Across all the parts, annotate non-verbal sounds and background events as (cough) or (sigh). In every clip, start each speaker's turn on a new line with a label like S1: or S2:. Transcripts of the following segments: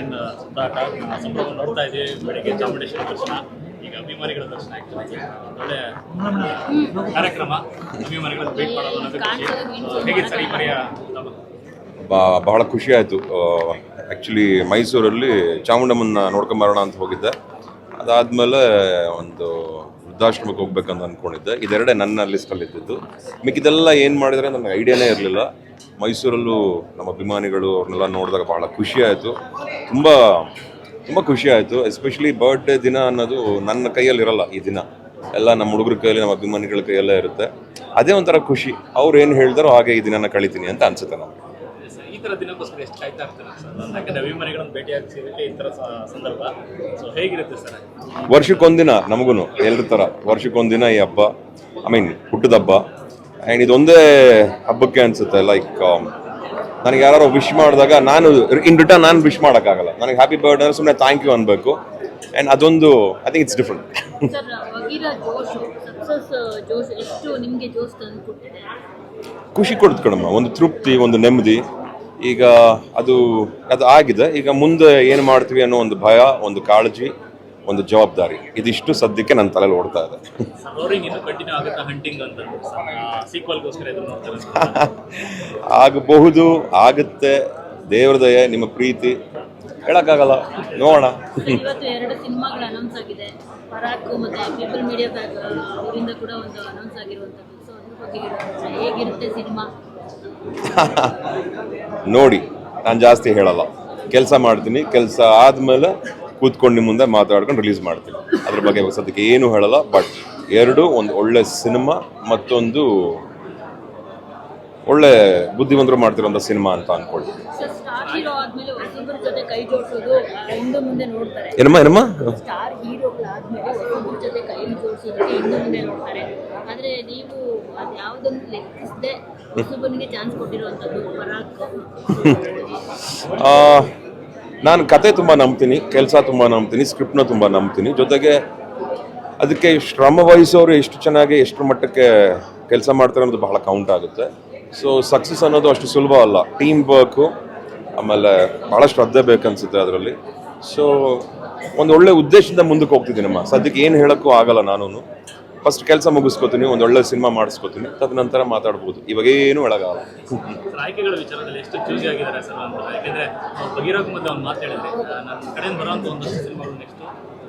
S1: Weekend ಸುತ್ತಾಟ ಆ ಸಂಭ್ರಮ ನೋಡ್ತಾ ಇದ್ದೀವಿ ಬೆಳಿಗ್ಗೆ ಚಾಮುಂಡೇಶ್ವರಿ ದರ್ಶನ ಈಗ ಅಭಿಮಾನಿಗಳ ದರ್ಶನ ಆಗ್ತದೆ ಒಳ್ಳೆ ಕಾರ್ಯಕ್ರಮ. ಅಭಿಮಾನಿಗಳನ್ನು ಭೇಟಿ ಮಾಡೋದು ಹೇಗೆ ಸರಿ
S2: ಬ- ಬಹಳ ಖುಷಿ ಆಯಿತು. ಆ್ಯಕ್ಚುಲಿ ಮೈಸೂರಲ್ಲಿ ಚಾಮುಂಡಮ್ಮನ ನೋಡ್ಕೊಂಬರೋಣ ಅಂತ ಹೋಗಿದ್ದೆ. ಅದಾದಮೇಲೆ ಒಂದು ವೃದ್ಧಾಶ್ರಮಕ್ಕೆ ಹೋಗ್ಬೇಕಂತ ಅಂದ್ಕೊಂಡಿದ್ದೆ ಇದೆರಡೇ ನನ್ನ ಲಿಸ್ಟಲ್ಲಿ ಇದ್ದಿದ್ದು ಮಿಕ್ಕಿದೆಲ್ಲ ಏನು ಮಾಡಿದರೆ ನನಗೆ ಐಡಿಯಾನೇ ಇರಲಿಲ್ಲ. ಮೈಸೂರಲ್ಲೂ ನಮ್ಮ ಅಭಿಮಾನಿಗಳು ಅವ್ರನ್ನೆಲ್ಲ ನೋಡಿದಾಗ ಭಾಳ ಖುಷಿ ಆಯಿತು. ತುಂಬ ತುಂಬ ಖುಷಿ ಆಯಿತು. ಎಸ್ಪೆಷಲಿ ಬರ್ಡೇ ದಿನ ಅನ್ನೋದು ನನ್ನ ಕೈಯಲ್ಲಿ ಇರಲ್ಲ ಈ ದಿನ. ಎಲ್ಲ ನಮ್ಮ ಹುಡುಗರ ಕೈಯಲ್ಲಿ ನಮ್ಮ ಅಭಿಮಾನಿಗಳ ಕೈಯಲ್ಲೇ ಇರುತ್ತೆ. ಅದೇ ಒಂಥರ ಖುಷಿ. ಅವ್ರು ಏನು ಹೇಳ್ತಾರೋ ಹಾಗೆ ಈ ದಿನನ ಕಳಿತೀನಿ ಅಂತ ಅನ್ಸುತ್ತೆ ನಮಗೆ.
S1: ಈ ಥರ ದಿನಕ್ಕೋಸ್ಕರ ಎಷ್ಟು ಕಾಯ್ತಾ ಇರ್ತಾರೆ ಸರ್? ಯಾಕಂದ್ರೆ ಅಭಿಮಾನಿಗಳನ್ನು ಭೇಟಿಯಾಗಿ ಸಿಗೋಕ್ಕೆ ಈ ಥರ ಸಂದರ್ಭ. ಸೊ ಹೇಗಿರುತ್ತೆ ಸರ್?
S2: ವರ್ಷಕ್ಕೊಂದಿನ ನಮಗೂ ಎಲ್ರ ಥರ. ವರ್ಷಕ್ಕೊಂದಿನ ಈ ಹಬ್ಬ ಐ ಮೀನ್ ಹುಟ್ಟದ ಹಬ್ಬ. ಆ್ಯಂಡ್ ಇದೊಂದೇ ಹಬ್ಬಕ್ಕೆ ಅನಿಸುತ್ತೆ ಲೈಕ್ ನನಗೆ ಯಾರು ವಿಶ್ ಮಾಡಿದಾಗ ನಾನು ಇನ್ ರಿಟರ್ನ್ ನಾನು ವಿಶ್ ಮಾಡೋಕ್ಕಾಗಲ್ಲ. ನನಗೆ ಹ್ಯಾಪಿ ಬರ್ಡೇ ಅಂದರೆ ಸುಮ್ಮನೆ ಥ್ಯಾಂಕ್ ಯು ಅನ್ಬೇಕು. ಆ್ಯಂಡ್ ಅದೊಂದು ಐ ಥಿಂಕ್ ಇಟ್ಸ್ ಡಿಫ್ರೆಂಟ್ ಖುಷಿ ಕೊಡುತ್ತೆ ಕಣಮ್ಮ ಒಂದು ತೃಪ್ತಿ ಒಂದು ನೆಮ್ಮದಿ. ಈಗ ಅದು ಅದು ಆಗಿದೆ. ಈಗ ಮುಂದೆ ಏನು ಮಾಡ್ತೀವಿ ಅನ್ನೋ ಒಂದು ಭಯ ಒಂದು ಕಾಳಜಿ. ಒಂದು ಜವಾಬ್ದಾರಿ. ಇದಿಷ್ಟು ಸದ್ಯಕ್ಕೆ ನನ್ನ ತಲೆಯಲ್ಲಿ ಓಡ್ತಾ ಇದೆ.
S1: ರೋರಿಂಗ್ ಇನ್ನು ಕಂಟಿನ್ಯೂ ಆಗುತ್ತಾ ಹಂಟಿಂಗ್ ಅಂತ ಸೀಕ್ವಲ್ಗೋಸ್ಕರ ಎದುರು ನೋಡ್ತಾರೆ
S2: ಆಗಬಹುದು ಆಗುತ್ತೆ. ದೇವ್ರ ದಯೆ ನಿಮ್ಮ ಪ್ರೀತಿ. ಹೇಳಕ್ಕಾಗಲ್ಲ. ನೋಡೋಣ.
S3: ಇವತ್ತು ಎರಡು ಸಿನಿಮಾಗಳು ಅನೌನ್ಸ್ ಆಗಿದೆ. ಪರಾಕ್ ಮತ್ತೆ ಪೀಪಲ್ ಮೀಡಿಯಾ ಬ್ಯಾಗ್ ಅವರಿಂದ ಕೂಡ ಒಂದು ಅನೌನ್ಸ್ ಆಗಿರುವಂಥದ್ದು. ಸೊ ಅದ್ರ ಬಗ್ಗೆ ಹೇಗಿರುತ್ತೆ ಸಿನಿಮಾ? (laughs)
S2: ನೋಡಿ ನಾನು ಜಾಸ್ತಿ ಹೇಳಲ್ಲ. ಕೆಲಸ ಮಾಡ್ತೀನಿ. ಕೆಲಸ ಆದಮೇಲೆ ಕೂತ್ಕೊಂಡು ನಿಮ್ಮ ಮುಂದೆ ಮಾತಾಡ್ಕೊಂಡು ರಿಲೀಸ್ ಮಾಡ್ತೀನಿ. ಅದ್ರ ಬಗ್ಗೆ ಸದ್ಯಕ್ಕೆ ಏನು ಹೇಳಲ್ಲ ಬಟ್ ಎರಡು ಒಂದು ಒಳ್ಳೆ ಸಿನಿಮಾ ಮತ್ತೊಂದು ಒಳ್ಳೆ ಬುದ್ಧಿವಂತರು ಮಾಡ್ತಿರೋಂಥ ಸಿನಿಮಾ ಅಂತ
S3: ಅನ್ಕೊಳ್ತೀನಿ.
S2: ಏನಮ್ಮ ಏನಮ್ಮ?
S3: ಲೆಕ್ಕಿಸದೆ ಚಾನ್ಸ್ (laughs)
S2: ನಾನು ಕತೆ ತುಂಬ ನಂಬ್ತೀನಿ, ಕೆಲಸ ತುಂಬ ನಂಬ್ತೀನಿ ಸ್ಕ್ರಿಪ್ಟ್ನ ತುಂಬ ನಂಬ್ತೀನಿ. ಜೊತೆಗೆ ಅದಕ್ಕೆ ಶ್ರಮ ವಹಿಸೋರು ಎಷ್ಟು ಚೆನ್ನಾಗಿ ಎಷ್ಟು ಮಟ್ಟಕ್ಕೆ ಕೆಲಸ ಮಾಡ್ತಾರೆ ಅನ್ನೋದು ಬಹಳ ಕೌಂಟ್ ಆಗುತ್ತೆ. ಸೊ ಸಕ್ಸಸ್ ಅನ್ನೋದು ಅಷ್ಟು ಸುಲಭ ಅಲ್ಲ. ಟೀಮ್ ವರ್ಕು ಆಮೇಲೆ ಭಾಳ ಶ್ರದ್ಧೆ ಬೇಕನ್ಸುತ್ತೆ ಅದರಲ್ಲಿ. ಸೊ ಒಂದು ಒಳ್ಳೆ ಉದ್ದೇಶದಿಂದ ಮುಂದಕ್ಕೆ ಹೋಗ್ತಿದ್ದೀನಮ್ಮ ಸದ್ಯಕ್ಕೆ ಏನು ಹೇಳೋಕ್ಕೂ ಆಗಲ್ಲ ನಾನು ಫಸ್ಟ್ ಕೆಲಸ ಮುಗಿಸ್ಕೋತೀನಿ ಒಂದು ಒಳ್ಳೆ ಸಿನಿಮಾ ಮಾಡಿಸ್ಕೋತೀನಿ ತದನಂತರ ಮಾತಾಡ್ಬೋದು. ಇವಾಗ ಏನು ಹೇಳೋಕ್ಕಾಗಲ್ಲ
S1: ಸರ್, ಆಯ್ಕೆಗಳ ವಿಚಾರದಲ್ಲಿ ಎಷ್ಟು ಚೂಸಿ ಆಗಿದ್ದಾರೆ ಸರ್ ಅಂತ ಯಾಕೆಂದ್ರೆ ಬಗಿರೋಕೆ ಮೊದಲು ಒಂದು ಮಾತು ಹೇಳಿದ್ರೆ. ನನ್ನ ಕಡೆಯಿಂದ ಬರೋಂಥ ಒಂದಷ್ಟು ಸಿನಿಮಾಗಳು ನೆಕ್ಸ್ಟ್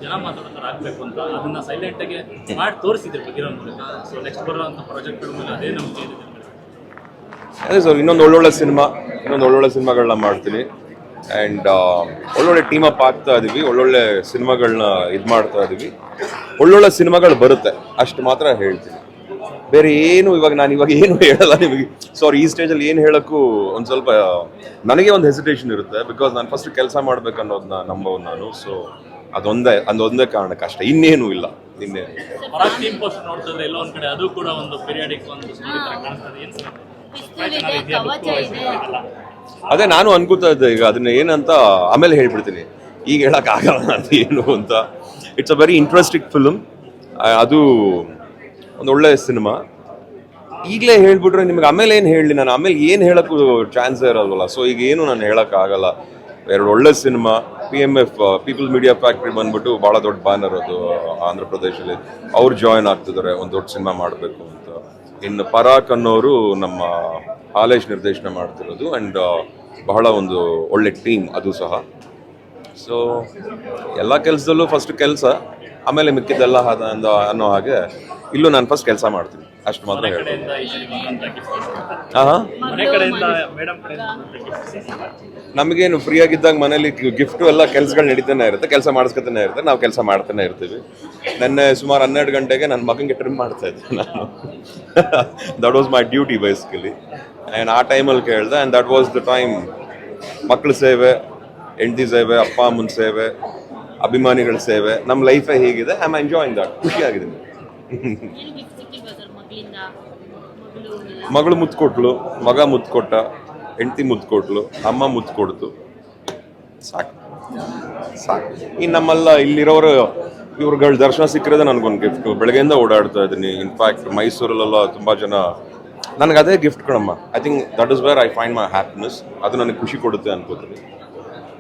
S1: ಜನ ಮಾತಾಡೋ ಆಗಬೇಕು ಅಂತ ಅದನ್ನ ಸೈಲೆಂಟಾಗಿ ಮಾಡಿ ತೋರಿಸಿದ್ರು ಬಗಿರೋ ಮೂಲಕ ಸೊ ನೆಕ್ಸ್ಟ್ ಬರೋಂಥ ಪ್ರಾಜೆಕ್ಟ್ಗಳ ಮೇಲೆ ಅದೇ ನಂಬಿಕೆ
S2: ಅದೇ ಸರ್ ಇನ್ನೊಂದು ಒಳ್ಳೊಳ್ಳೆ ಸಿನಿಮಾ ಇನ್ನೊಂದು ಒಳ್ಳೊಳ್ಳೆ ಸಿನಿಮಾಗಳನ್ನ ಮಾಡ್ತೀನಿ. ಆ್ಯಂಡ್ ಒಳ್ಳೊಳ್ಳೆ ಟೀಮ್ ಅಪ್ ಆಗ್ತಾ ಇದೀವಿ ಒಳ್ಳೊಳ್ಳೆ ಸಿನಿಮಾಗಳನ್ನ ಇದು ಮಾಡ್ತಾ ಇದೀವಿ. ಒಳ್ಳೊಳ್ಳೆ ಸಿನಿಮಾಗಳು ಬರುತ್ತೆ. ಅಷ್ಟು ಮಾತ್ರ ಹೇಳ್ತೀನಿ. ಬೇರೆ ಏನು ಇವಾಗ ನಾನು ಇವಾಗ ಏನು ಹೇಳಲ್ಲ ನಿಮಗೆ. ಸಾರಿ ಈ ಸ್ಟೇಜಲ್ಲಿ ಏನು ಹೇಳೋಕ್ಕೂ ಒಂದು ಸ್ವಲ್ಪ ನನಗೆ ಒಂದು ಹೆಸಿಟೇಷನ್ ಇರುತ್ತೆ ಬಿಕಾಸ್ ನಾನು ಫಸ್ಟ್ ಕೆಲಸ ಮಾಡಬೇಕನ್ನೋದನ್ನ ನಂಬೋದು ನಾನು. ಸೊ ಅದೊಂದೇ ಅದೊಂದೇ ಕಾರಣಕ್ಕೆ ಅಷ್ಟೇ. ಇನ್ನೇನು ಇಲ್ಲ. ಇನ್ನೇನು
S1: ಪರಾಗ್ ಟೀಮ್ ಪೋಸ್ಟ್ ನೋಡ್ತಿದ್ರೆ ಎಲ್ಲೋ ಒಂದ್ ಅದು ಕೂಡ ಒಂದು ಪೀರಿಯಾಡಿಕ್ ಒಂದು ಸ್ಟೋರಿ ತರ ಏನು ಸರ್?
S3: ಕವಚ ಇದೆ.
S2: ಅದೇ ನಾನು ಅನ್ಕೋತಾ ಇದ್ದೆ ಈಗ ಅದನ್ನ ಏನಂತ ಆಮೇಲೆ ಹೇಳ್ಬಿಡ್ತೀನಿ. ಈಗ ಹೇಳೋಕ್ಕಾಗಲ್ಲ ಅದು ಏನು ಅಂತ. It's a very interesting film ಅದು ಒಂದು ಒಳ್ಳೆ ಸಿನಿಮಾ ಈಗಲೇ ಹೇಳ್ಬಿಟ್ರೆ ನಿಮ್ಗೆ ಆಮೇಲೆ ಏನು ಹೇಳಿ ನಾನು? ಆಮೇಲೆ ಏನು ಹೇಳೋಕ್ಕೂ ಚಾನ್ಸೇ ಇರಲ್ವಲ್ಲ ಸೊ ಈಗ ಏನು ನಾನು ಹೇಳೋಕ್ಕಾಗಲ್ಲ. ಎರಡು ಒಳ್ಳೆ cinema P M F people media factory ಬಂದ್ಬಿಟ್ಟು ಭಾಳ ದೊಡ್ಡ ಬ್ಯಾನರ್ ಅದು ಆಂಧ್ರ ಪ್ರದೇಶದಲ್ಲಿ. ಅವ್ರು ಜಾಯ್ನ್ ಆಗ್ತಿದ್ದಾರೆ, ಒಂದು ದೊಡ್ಡ ಸಿನಿಮಾ ಮಾಡಬೇಕು ಅಂತ. ಇನ್ನು ಪರಾಕ್ ಅನ್ನೋರು ನಮ್ಮ ಹಾಲೇಶ್ ನಿರ್ದೇಶನ ಮಾಡ್ತಿರೋದು. ಆ್ಯಂಡ್ ಬಹಳ ಒಂದು ಒಳ್ಳೆ ಟೀಮ್ ಅದು ಸಹ. ಸೊ ಎಲ್ಲ ಕೆಲಸದಲ್ಲೂ ಫಸ್ಟ್ ಕೆಲಸ ಆಮೇಲೆ ಮಿಕ್ಕಿದ್ದೆಲ್ಲ ಅಂದ- ಅನ್ನೋ ಹಾಗೆ ಇಲ್ಲೂ ನಾನು ಫಸ್ಟ್ ಕೆಲಸ ಮಾಡ್ತೀನಿ. ಅಷ್ಟು ಮಾತ್ರ ಹಾಂ? ನಮಗೇನು ಫ್ರೀ ಆಗಿದ್ದಾಗ ಮನೇಲಿ ಗಿಫ್ಟು ಎಲ್ಲ ಕೆಲಸಗಳು ನಡೀತಾನೆ ಇರುತ್ತೆ ಕೆಲಸ ಮಾಡಿಸ್ಕೊತಾನೆ ಇರುತ್ತೆ ನಾವು ಕೆಲಸ ಮಾಡ್ತಾನೆ ಇರ್ತೀವಿ. ನೆನ್ನೆ ಸುಮಾರು ಹನ್ನೆರಡು ಗಂಟೆಗೆ ನನ್ನ ಮಗನಿಗೆ ಟ್ರಿಮ್ ಮಾಡ್ತಾ ಇದ್ದೆ ನಾನು. That was my duty basically and ಆ ಟೈಮಲ್ಲಿ ಕೇಳಿದೆ and that was the time ಮಕ್ಕಳ ಸೇವೆ ಹೆಂಡತಿ ಸೇವೆ, ಅಪ್ಪ, ಅಮ್ಮನ ಸೇವೆ, ಅಭಿಮಾನಿಗಳ ಸೇವೆ, ನಮ್ಮ ಲೈಫೇ ಹೇಗಿದೆ. ಐ ಆಮ್ ಎಂಜಾಯಿಂಗ್ ದಟ್ ಖುಷಿಯಾಗಿದ್ದೀನಿ
S3: ಮಗಳು ಎಲ್ಲ
S2: ಮಗಳು ಮುತ್ತು ಕೊಟ್ಲು ಮಗ ಮುತ್ತು ಕೊಟ್ಟ ಹೆಂಡತಿ ಕೊಟ್ಲು ಅಮ್ಮ ಮುತ್ತು ಕೊಡ್ತು ಸಾಕು. ಸಾಕು. ಇನ್ನು ನಮ್ಮಲ್ಲ ಇಲ್ಲಿರೋರು, ಇವ್ರುಗಳ ದರ್ಶನ ಸಿಕ್ಕಿರೋದೇ ನನಗೊಂದು ಗಿಫ್ಟು ಬೆಳಗ್ಗೆಯಿಂದ ಓಡಾಡ್ತಾ ಇದ್ದೀನಿ. ಇನ್ಫ್ಯಾಕ್ಟ್ ಮೈಸೂರಲ್ಲೆಲ್ಲ ತುಂಬ ಜನ ನನಗೆ ಅದೇ ಗಿಫ್ಟ್ ಕಣಮ್ಮ. I think that is where I find my happiness ಅದು ನನಗೆ ಖುಷಿ ಕೊಡುತ್ತೆ ಅನ್ಕೋತೀನಿ.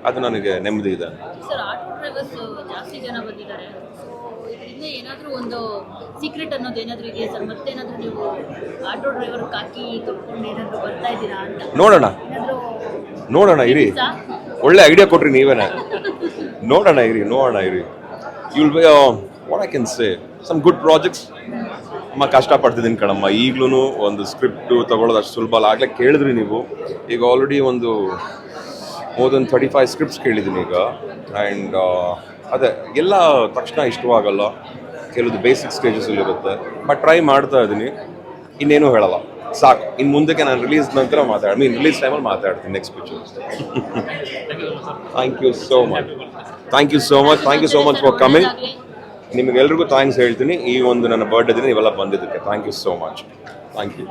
S2: ಅದು ನನಗೆ ನೆಮ್ಮದಿ ಇದೆ
S3: ಸರ್ ಆಟೋ ಡ್ರೈವರ್ಸ್ ಜಾಸ್ತಿ ಜನ ಬಂದಿದ್ದಾರೆ. ಸೊ ಇದರಿಂದ ಏನಾದರೂ ಒಂದು ಸೀಕ್ರೆಟ್ ಅನ್ನೋದು ಏನಾದರೂ ಇದೆಯಾ ಸರ್ ಮತ್ತೇನಾದರೂ ನೀವು ಆಟೋ ಡ್ರೈವರ್ ಕಾಕಿ ತೊಟ್ಕೊಂಡು ಏನಾದರೂ ಬರ್ತಾ ಇದ್ದೀರಾ ಅಂತ?
S2: ನೋಡೋಣ.
S3: ಏನಾದರೂ
S2: ನೋಡೋಣ ಇರಿ. ಒಳ್ಳೆ ಐಡಿಯಾ ಕೊಟ್ರಿ ನೀವೇನ. ನೋಡೋಣ ಇರಿ ನೋಡೋಣ ಇರಿ. You'll be what I can say some good projects ಅಮ್ಮ ಕಷ್ಟಪಡ್ತಿದ್ದೀನಿ ಕಣಮ್ಮ. ಈಗಲೂ ಒಂದು ಸ್ಕ್ರಿಪ್ಟು ತಗೊಳ್ಳೋದು ಅಷ್ಟು ಸುಲಭ ಅಲ್ಲ. ಆಗಲೇ ಕೇಳಿದ್ರಿ ನೀವು. ಈಗ ಆಲ್ರೆಡಿ ಒಂದು more than thirty five scripts ಕೇಳಿದ್ದೀನಿ ಈಗ. ಆ್ಯಂಡ್ ಅದೇ, ಎಲ್ಲ ತಕ್ಷಣ ಇಷ್ಟವಾಗಲ್ಲ. ಕೆಲವುದು ಬೇಸಿಕ್ ಸ್ಟೇಜಸಲ್ಲಿ ಇರುತ್ತೆ. ಬಟ್ ಟ್ರೈ ಮಾಡ್ತಾ ಇದ್ದೀನಿ. ಇನ್ನೇನು ಹೇಳಲ್ಲ. ಸಾಕು. ಇನ್ನು ಮುಂದಕ್ಕೆ ನಾನು ರಿಲೀಸ್ ನಂತರ ಮಾತಾಡಿ ಮೀನ್ ರಿಲೀಸ್ ಟೈಮಲ್ಲಿ ಮಾತಾಡ್ತೀನಿ next pictures thank you so much thank you so much thank you so much for coming ನಿಮಗೆಲ್ರಿಗೂ thanks ಹೇಳ್ತೀನಿ. ಈ ಒಂದು ನನ್ನ ಬರ್ಡೇ ದಿನ ಇವೆಲ್ಲ ಬಂದಿದ್ದಕ್ಕೆ. Thank you so much thank you